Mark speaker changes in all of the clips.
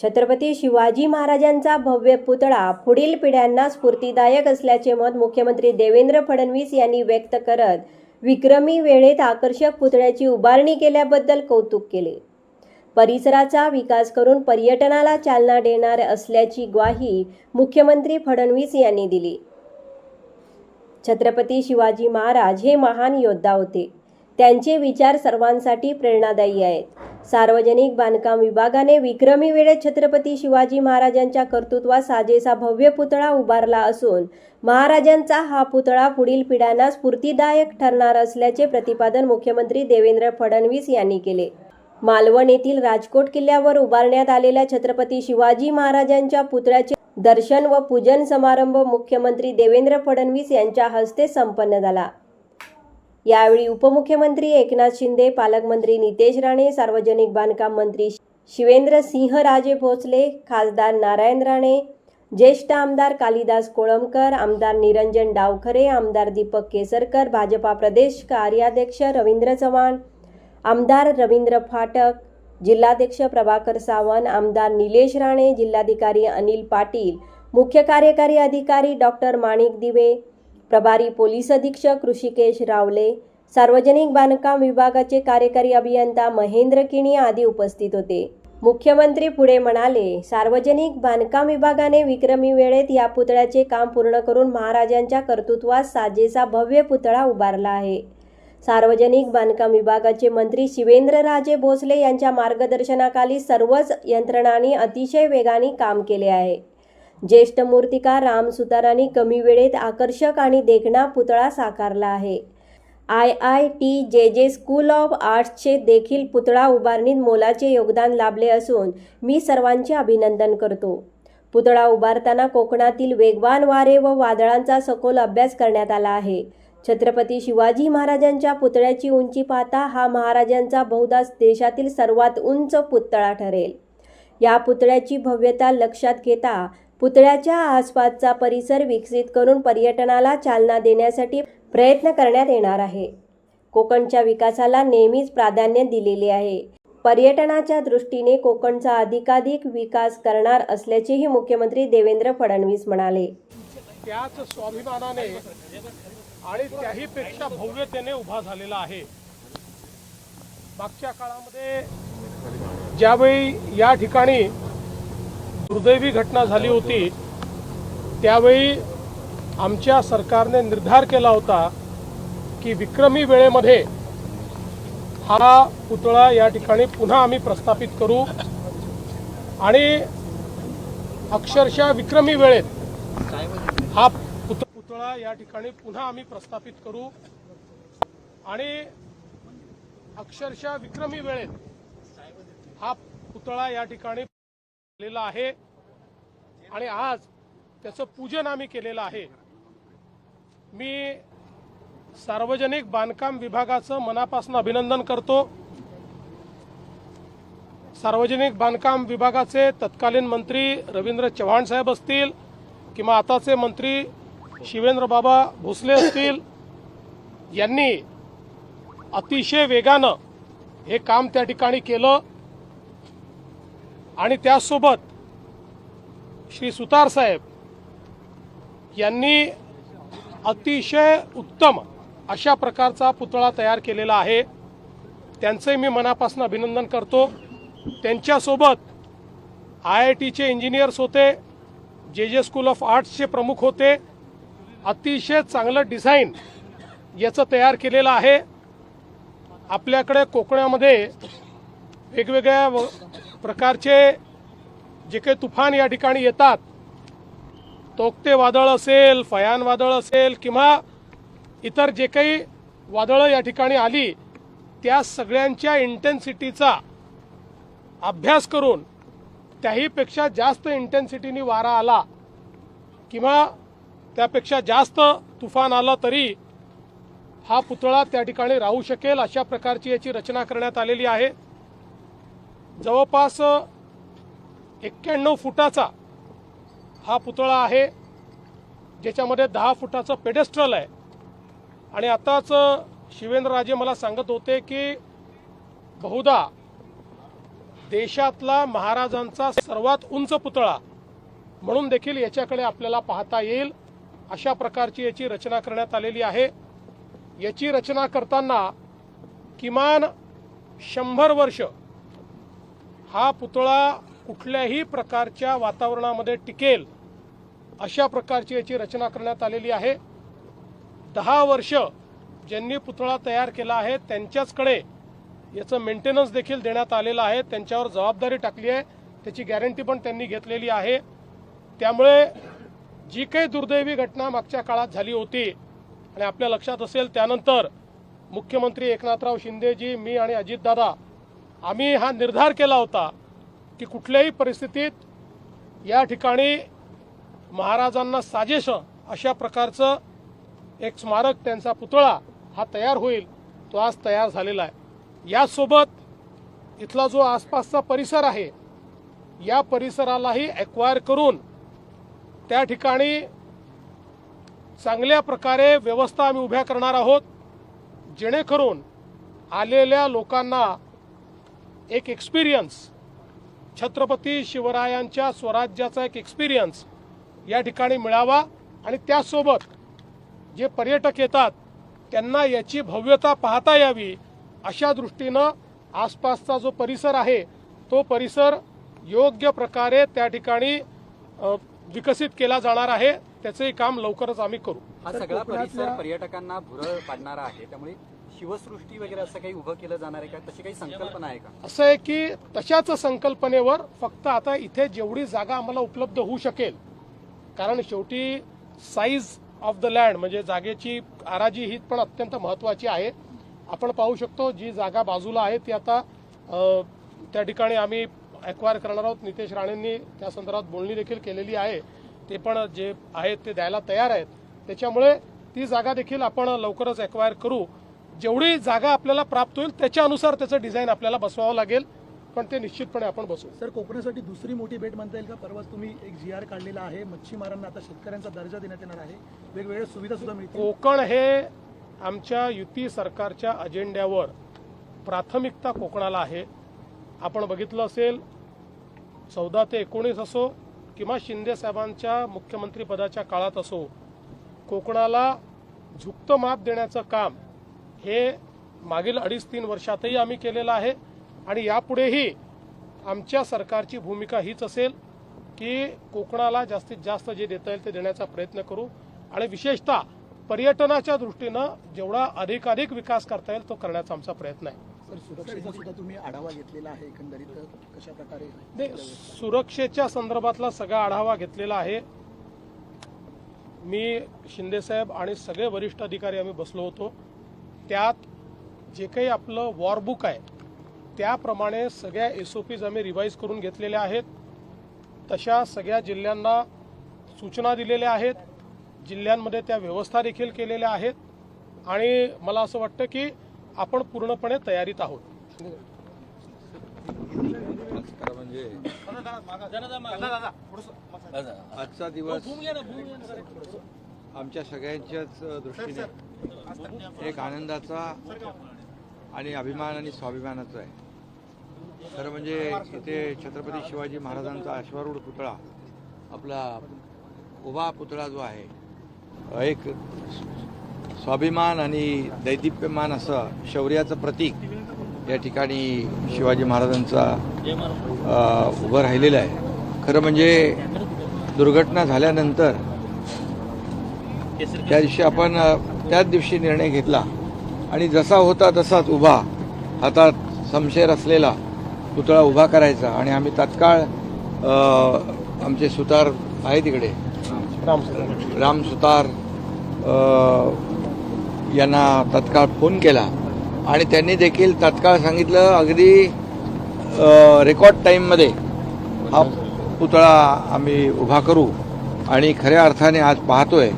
Speaker 1: छत्रपती शिवाजी महाराजांचा भव्य पुतळा पुढील पिढ्यांना स्फूर्तीदायक असल्याचे मत मुख्यमंत्री देवेंद्र फडणवीस यांनी व्यक्त करत विक्रमी वेळेत आकर्षक पुतळ्याची उभारणी केल्याबद्दल कौतुक केले. परिसराचा विकास करून पर्यटनाला चालना देणार असल्याची ग्वाही मुख्यमंत्री फडणवीस यांनी दिली. छत्रपती शिवाजी महाराज हे महान योद्धा होते. त्यांचे विचार सर्वांसाठी प्रेरणादायी आहेत. सार्वजनिक बांधकाम विभागाने विक्रमी वेळेत छत्रपती शिवाजी महाराजांच्या कर्तृत्वात साजेसा भव्य पुतळा उभारला असून महाराजांचा हा पुतळा पुढील पिढ्यांना स्फूर्तीदायक ठरणार असल्याचे प्रतिपादन मुख्यमंत्री देवेंद्र फडणवीस यांनी केले. मालवण येथील राजकोट किल्ल्यावर उभारण्यात आलेल्या छत्रपती शिवाजी महाराजांच्या पुतळ्याचे दर्शन व पूजन समारंभ मुख्यमंत्री देवेंद्र फडणवीस यांच्या हस्ते संपन्न झाला. यावेळी उपमुख्यमंत्री एकनाथ शिंदे पालकमंत्री नितेश राणे सार्वजनिक बांधकाम मंत्री शिवेंद्र सिंह राजे भोसले खासदार नारायण राणे ज्येष्ठ आमदार कालिदास कोळंबकर आमदार निरंजन डावखरे आमदार दीपक केसरकर भाजपा प्रदेश कार्याध्यक्ष रवींद्र चव्हाण आमदार रवींद्र फाटक जिल्हाध्यक्ष प्रभाकर सावंत आमदार निलेश राणे जिल्हाधिकारी अनिल पाटील मुख्य कार्यकारी अधिकारी डॉक्टर माणिक दिवे प्रभारी पोलीस अधीक्षक ऋषिकेश रावले सार्वजनिक बांधकाम विभागाचे कार्यकारी अभियंता महेंद्र किणी आदी उपस्थित होते. मुख्यमंत्री पुढे म्हणाले सार्वजनिक बांधकाम विभागाने विक्रमी वेळेत या पुतळ्याचे काम पूर्ण करून महाराजांच्या कर्तृत्वात साजेसा भव्य पुतळा उभारला आहे. सार्वजनिक बांधकाम विभागाचे मंत्री शिवेंद्रराजे भोसले यांच्या मार्गदर्शनाखाली सर्वच यंत्रणांनी अतिशय वेगाने काम केले आहे. ज्येष्ठ मूर्तिकार राम सुतारांनी कमी वेळेत आकर्षक आणि देखणा पुतळा साकारला आहे. आय आय टी जे जे स्कूल ऑफ आर्ट्सचे देखील पुतळा उभारणीत मोलाचे योगदान लाभले असून मी सर्वांचे अभिनंदन करतो. पुतळा उभारताना कोकणातील वेगवान वारे व वादळांचा सखोल अभ्यास करण्यात आला आहे. छत्रपती शिवाजी महाराजांच्या पुतळ्याची उंची पाहता हा महाराजांचा बहुधा देशातील सर्वात उंच पुतळा ठरेल. या पुतळ्याची भव्यता लक्षात घेता पुतळ्याच्या आसपासचा परिसर विकसित करून पर्यटनाला चालना देण्यासाठी प्रयत्न करण्यात येणार आहे. कोकणच्या विकासाला नेहमीच प्राधान्य दिलेले आहे. पर्यटनाच्या दृष्टीने कोकणचा अधिकाधिक विकास करणार असल्याचेही मुख्यमंत्री देवेंद्र फडणवीस म्हणाले.
Speaker 2: त्याच स्वाभिमानाने आणि त्याही पेक्षा भव्यतेने उभा झालेला आहे. मागच्या काळामध्ये ज्यावेळी या ठिकाणी दुर्दैवी घटना झाली होती त्यावेळी आमच्या सरकारने निर्धार केला होता की विक्रमी वेळेमध्ये हा पुतळा या ठिकाणी पुन्हा आम्ही प्रस्थापित करू. आणि अक्षरशः विक्रमी वेळेत हा पुत- पुतळा या ठिकाणी पुन्हा आम्ही प्रस्थापित करू. आणि अक्षरशः विक्रमी वेळेत हा पुतळा या ठिकाणी आहे. आणि आज त्याचं पूजन आम्ही केलेलं आहे. मी सार्वजनिक बांधकाम विभागाचं मनापासून अभिनंदन करतो. सार्वजनिक बांधकाम विभागाचे तत्कालीन मंत्री रवींद्र चव्हाण साहेब असतील किंवा आताचे मंत्री शिवेंद्र बाबा भोसले असतील यांनी अतिशय वेगानं हे काम त्या ठिकाणी केलं. आणि त्यासोबत श्री सुतार साहेब यांनी अतिशय उत्तम अशा प्रकारचा पुतळा तयार केलेला आहे. त्यांचे मी मनापासून अभिनंदन करतो. त्यांच्यासोबत आय आय टीचे इंजिनियर्स होते जे जे स्कूल ऑफ आर्ट्सचे प्रमुख होते. अतिशय चांगलं डिझाईन याचं तयार केलेलं आहे. आपल्याकडे कोकणामध्ये वेगवेगळ्या व- प्रकारचे जे काही तुफान या ठिकाणी येतात तोकते वादळ असेल फयान वादळ असेल किंवा इतर जे काही वादळं या ठिकाणी आली त्या सगळ्यांच्या इंटेन्सिटीचा अभ्यास करून त्याहीपेक्षा जास्त इंटेन्सिटीनी वारा आला किंवा त्यापेक्षा जास्त तुफान आलं तरी हा पुतळा त्या ठिकाणी राहू शकेल अशा प्रकारची याची रचना करण्यात आलेली आहे. जवळपास एक्क्याण्णव फुटाचा हा पुतळा आहे ज्याच्यामध्ये दहा फुटाचं पेडेस्ट्रल आहे. आणि आताच शिवेंद्रराजे मला सांगत होते की बहुधा देशातला महाराजांचा सर्वात उंच पुतळा म्हणून देखील याच्याकडे आपल्याला पाहता येईल. अशा प्रकारची याची रचना करण्यात आलेली आहे. याची रचना करताना किमान शंभर वर्ष हा पुतळा कुठल्याही प्रकारच्या वातावरणामध्ये टिकेल. अशा प्रकारची याची रचना करण्यात आलेली आहे. दहा वर्ष ज्यांनी पुतळा तयार केला आहे त्यांच्याचकडे याचं मेंटेनन्स देखील देण्यात आलेलं आहे. त्यांच्यावर जबाबदारी टाकली आहे. त्याची गॅरंटी पण त्यांनी घेतलेली आहे. त्यामुळे जी काही दुर्दैवी घटना मागच्या काळात झाली होती आणि आपल्या लक्षात असेल त्यानंतर मुख्यमंत्री एकनाथराव शिंदेजी मी आणि अजितदादा आम्ही हा निर्धार केला होता की कुठल्याही परिस्थितीत या ठिकाणी महाराजांना साजेश अशा प्रकारचं एक स्मारक त्यांचा पुतळा हा तयार होईल तो आज तयार झालेला आहे. यासोबत इथला जो आसपासचा परिसर आहे या परिसरालाही ॲक्वायर करून त्या ठिकाणी चांगल्या प्रकारे व्यवस्था आम्ही उभ्या करणार आहोत जेणेकरून आलेल्या लोकांना एक एक्सपिरियन्स छत्रपती शिवरायांच्या स्वराज्याचा एक एक्सपिरियन्स या ठिकाणी मिळावा आणि त्याचसोबत जे पर्यटक येतात त्यांना याची भव्यता पाहता यावी अशा दृष्टीनं आसपासचा जो परिसर आहे तो परिसर योग्य प्रकारे त्या ठिकाणी विकसित केला जाणार आहे. त्याचंही काम लवकरच आम्ही करू.
Speaker 3: हा सगळा परिसर पर्यटकांना भुरळ पाडणारा आहे. त्यामुळे शिवसृष्टी वगैरे असं काही उभं केलं जाणार आहे का? तशी काही संकल्पना आहे का?
Speaker 2: असं आहे की तशाच संकल्पनेवर फक्त आता इथे जेवढी जागा आम्हाला उपलब्ध होऊ शकेल कारण शेवटी साईज ऑफ द लँड म्हणजे जागेची आराजी ही पण अत्यंत महत्वाची आहे. आपण पाहू शकतो जी जागा बाजूला आहे ती आता त्या ठिकाणी आम्ही एक्वायर करणार आहोत. नितेश राणेंनी त्या संदर्भात बोलणी देखील केलेली आहे. ते पण जे आहेत ते द्यायला तयार आहेत. त्याच्यामुळे ती जागा देखील आपण लवकरच एक्वायर करू. जेवढी जागा आपल्याला प्राप्त होईल त्याच्यानुसार त्याचं डिझाईन आपल्याला बसवावं लागेल. पण ते निश्चितपणे आपण बसवू
Speaker 4: सर कोकणासाठी दुसरी मोठी भेट म्हणता येईल का? परवाच तुम्ही एक जी आर काढलेला आहे. मच्छीमारांना आता शेतकऱ्यांचा दर्जा देण्यात येणार आहे. वेगवेगळ्या सुविधा सुद्धा मिळतील.
Speaker 2: कोकण हे आमच्या युती सरकारच्या अजेंड्यावर प्राथमिकता कोकणाला आहे. आपण बघितलं असेल चौदा ते एकोणीस असो किंवा शिंदे साहेबांच्या मुख्यमंत्रीपदाच्या काळात असो कोकणाला झुकतं माप देण्याचं काम हे मागील अडीच तीन वर्षातही आम्ही केलेलं आहे. आणि यापुढेही आमच्या सरकारची भूमिका हीच असेल की कोकणाला जास्तीत जास्त जे देता येईल ते देण्याचा प्रयत्न करू. आणि विशेषतः पर्यटनाच्या दृष्टीनं जेवढा अधिकाधिक विकास करता येईल तो करण्याचा आमचा प्रयत्न आहे. सुरक्षेच्या संदर्भातला सगळा आढावा घेतलेला आहे. मी शिंदेसाहेब आणि सगळे वरिष्ठ अधिकारी आम्ही बसलो होतो. त्यात जे काही आपलं वॉरबुक आहे त्याप्रमाणे सगळ्या एस ओ पीज आम्ही रिवाईज करून घेतलेल्या आहेत. तशा सगळ्या जिल्ह्यांना सूचना दिलेल्या आहेत. जिल्ह्यांमध्ये त्या व्यवस्था देखील केलेल्या आहेत. आणि मला असं वाटतं की आपण पूर्णपणे तयारीत आहोत.
Speaker 5: म्हणजे आजचा दिवस आमच्या सगळ्यांच्याच दृष्टीने एक आनंदाचा आणि अभिमान आणि स्वाभिमानाचा आहे. खरं म्हणजे इथे छत्रपती शिवाजी महाराजांचा अश्वारूढ पुतळा आपला उभा पुतळा जो आहे एक स्वाभिमान आणि दैदिप्यमान असं शौर्याचं प्रतीक या ठिकाणी शिवाजी महाराजांचा उभं राहिलेलं आहे. खरं म्हणजे दुर्घटना झाल्यानंतर त्या दिवशी आपण त्याच दिवशी निर्णय घेतला. आणि जसा होता तसाच उभा हातात समशेर असलेला पुतळा उभा करायचा आणि आम्ही तात्काळ आमचे सुतार आहे तिकडे.
Speaker 2: राम
Speaker 5: राम सुतार यांना तत्काळ फोन केला. आणि त्यांनी देखील तत्काळ सांगितलं अगदी रेकॉर्ड टाईममध्ये हा पुतळा आम्ही उभा करू. आणि खऱ्या अर्थाने आज पाहतोय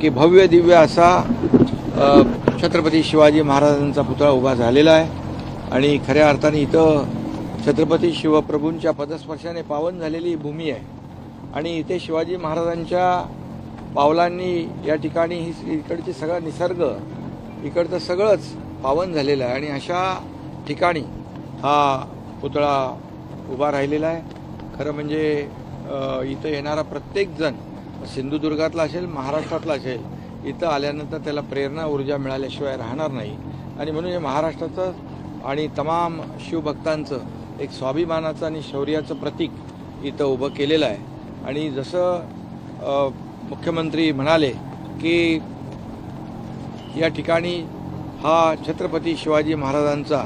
Speaker 5: की भव्य दिव्य असा छत्रपती शिवाजी महाराजांचा पुतळा उभा झालेला आहे. आणि खऱ्या अर्थाने इथं छत्रपती शिवप्रभूंच्या पदस्पर्शाने पावन झालेली भूमी आहे. आणि इथे शिवाजी महाराजांच्या पावलांनी या ठिकाणी ही इकडची सगळा निसर्ग इकडचं सगळंच पावन झालेलं आहे. आणि अशा ठिकाणी हा पुतळा उभा राहिलेला आहे. खरं म्हणजे इथं येणारा प्रत्येकजण सिंधुदुर्गातला असेल महाराष्ट्रातला असेल इथं आल्यानंतर त्याला प्रेरणा ऊर्जा मिळाल्याशिवाय राहणार नाही. आणि म्हणून हे महाराष्ट्राचं आणि तमाम शिवभक्तांचं एक स्वाभिमानाचं आणि शौर्याचं प्रतीक इथं उभं केलेलं आहे. आणि जसं मुख्यमंत्री म्हणाले की या ठिकाणी हा छत्रपती शिवाजी महाराजांचा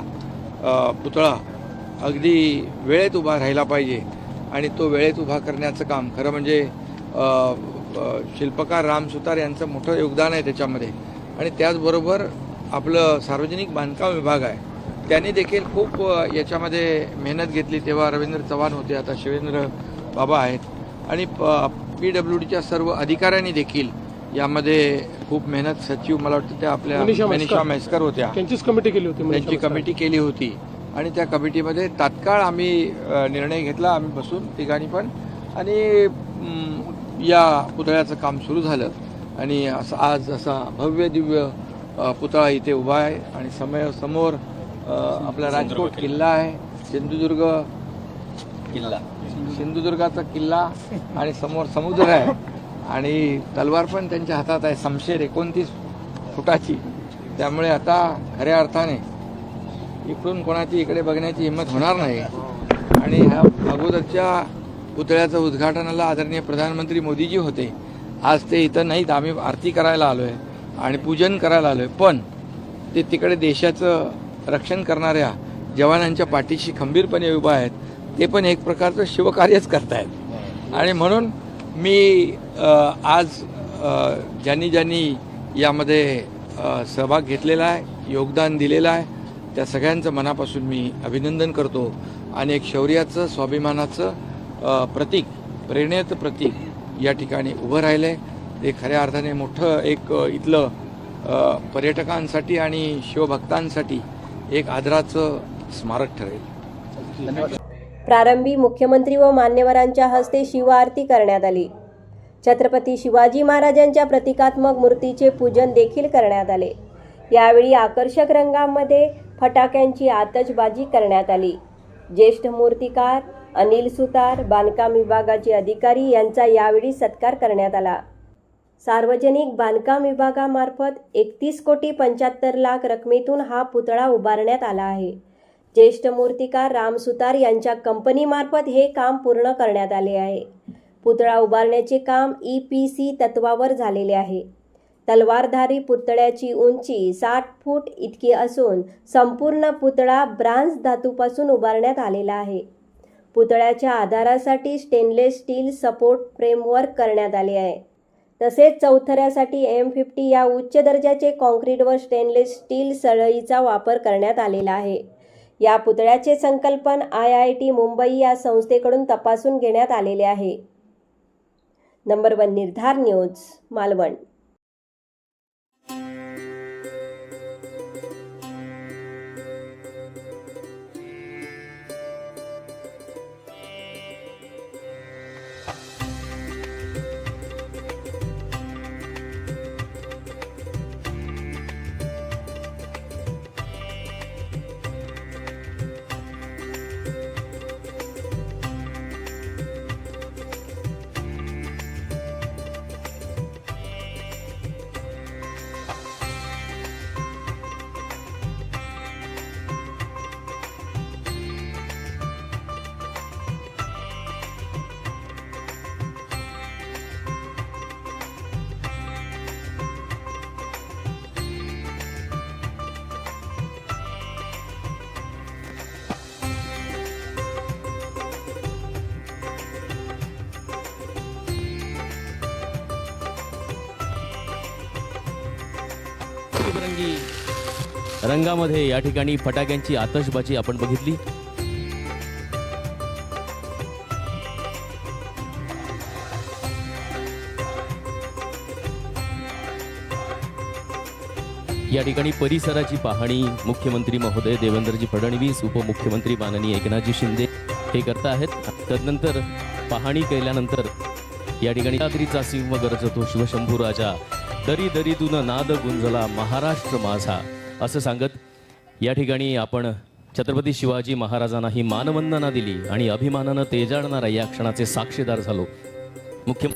Speaker 5: पुतळा अगदी वेळेत उभा राहिला पाहिजे आणि तो वेळेत उभा करण्याचं काम. खरं म्हणजे शिल्पकार राम सुतार यांचं मोठं योगदान आहे त्याच्यामध्ये. आणि त्याचबरोबर आपलं सार्वजनिक बांधकाम विभाग आहे. त्यांनी देखील खूप याच्यामध्ये मेहनत घेतली. तेव्हा रवींद्र चव्हाण होते आता शिवेंद्र बाबा आहेत. आणि पी डब्ल्यू डीच्या सर्व अधिकाऱ्यांनी देखील यामध्ये खूप मेहनत सचिव मला वाटतं त्या आपल्या
Speaker 2: मनीषा म्हैसकर.
Speaker 5: म्हैसकर होत्या.
Speaker 2: त्यांचीच कमिटी केली होती
Speaker 5: त्यांची. कमिटी केली होती. आणि त्या कमिटीमध्ये तात्काळ आम्ही निर्णय घेतला आम्ही बसून ठिकाणी पण. आणि या पुतळ्याचं काम सुरू झालं. आणि असं आज असा भव्य दिव्य पुतळा इथे उभा आहे. आणि समय समोर आपला राजकोट किल्ला आहे. सिंधुदुर्ग किल्ला. सिंधुदुर्गाचा किल्ला आणि समोर समुद्र आहे. आणि तलवार पण त्यांच्या हातात आहे. समशेर एकोणतीस फुटाची. त्यामुळे आता खऱ्या अर्थाने इकडून कोणाची इकडे बघण्याची हिंमत होणार नाही. आणि ह्या अगोदरच्या पुतळ्याचं उद्घाटनाला आदरणीय प्रधानमंत्री मोदीजी होते. आज ते इथं नाहीत. आम्ही आरती करायला आलो आहे आणि पूजन करायला आलो आहे पण ते तिकडे देशाचं रक्षण करणाऱ्या जवानांच्या पाठीशी खंबीरपणे उभा आहेत. ते पण एक प्रकारचं शिवकार्यच करतायत. आणि म्हणून मी आज ज्यांनी ज्यांनी यामध्ये सहभाग घेतलेला आहे योगदान दिलेलं आहे त्या सगळ्यांचं मनापासून मी अभिनंदन करतो. आणि एक शौर्याचं स्वाभिमानाचं प्रतीक प्रेरणेचं प्रतीक या ठिकाणी उभं राहिलं आहे ते खऱ्या अर्थाने मोठं एक इथलं पर्यटकांसाठी आणि शिवभक्तांसाठी एक आदराचं स्मारक ठरेल.
Speaker 1: प्रारंभी मुख्यमंत्री व मान्यवरांच्या हस्ते शिवआरती करण्यात आली. छत्रपती शिवाजी महाराजांच्या प्रतिकात्मक मूर्तीचे पूजन देखील करण्यात आले. यावेळी आकर्षक रंगांमध्ये फटाक्यांची आतषबाजी करण्यात आली. ज्येष्ठ मूर्तिकार अनिल सुतार बांधकाम विभागाचे अधिकारी यांचा यावेळी सत्कार करण्यात आला. सार्वजनिक बांधकाम विभागामार्फत एकतीस कोटी पंच्याहत्तर लाख रकमेतून हा पुतळा उभारण्यात आला आहे. ज्येष्ठ मूर्तिकार राम सुतार यांच्या कंपनीमार्फत हे काम पूर्ण करण्यात आले आहे. पुतळा उभारण्याचे काम ई पी सी तत्वावर झालेले आहे. तलवारधारी पुतळ्याची उंची साठ फूट इतकी असून संपूर्ण पुतळा ब्रांझ धातूपासून उभारण्यात आलेला आहे. पुतळ्याच्या आधारासाठी स्टेनलेस स्टील सपोर्ट फ्रेमवर्क करण्यात आले आहे. तसेच चौथऱ्यासाठी एम फिफ्टी या उच्च दर्जाचे कॉन्क्रीट व स्टेनलेस स्टील सळईचा वापर करण्यात आलेला आहे. या पुतळ्याचे संकल्पन आय आय टी मुंबई या संस्थेकडून तपासून घेण्यात आलेले आहे. Number one Nirdhar news Malvan.
Speaker 6: रंगी रंगामध्ये या ठिकाणी फटाक्यांची आतषबाजी आपण बघितली. या ठिकाणी परिसराची पाहणी मुख्यमंत्री महोदय देवेंद्रजी फडणवीस उपमुख्यमंत्री माननीय एकनाथजी शिंदे हे करता आहेत. तदनंतर पाहणी केल्यानंतर या ठिकाणी रात्रीचा सिंह गरजतो शिवशंभू राजा दरी दरीतून नाद गुंजला महाराष्ट्र माझा. असं सांगत या ठिकाणी आपण छत्रपती शिवाजी महाराजांना ही मानवंदना दिली आणि अभिमानानं तेजाळणाऱ्या या क्षणाचे साक्षीदार झालो. मुख्य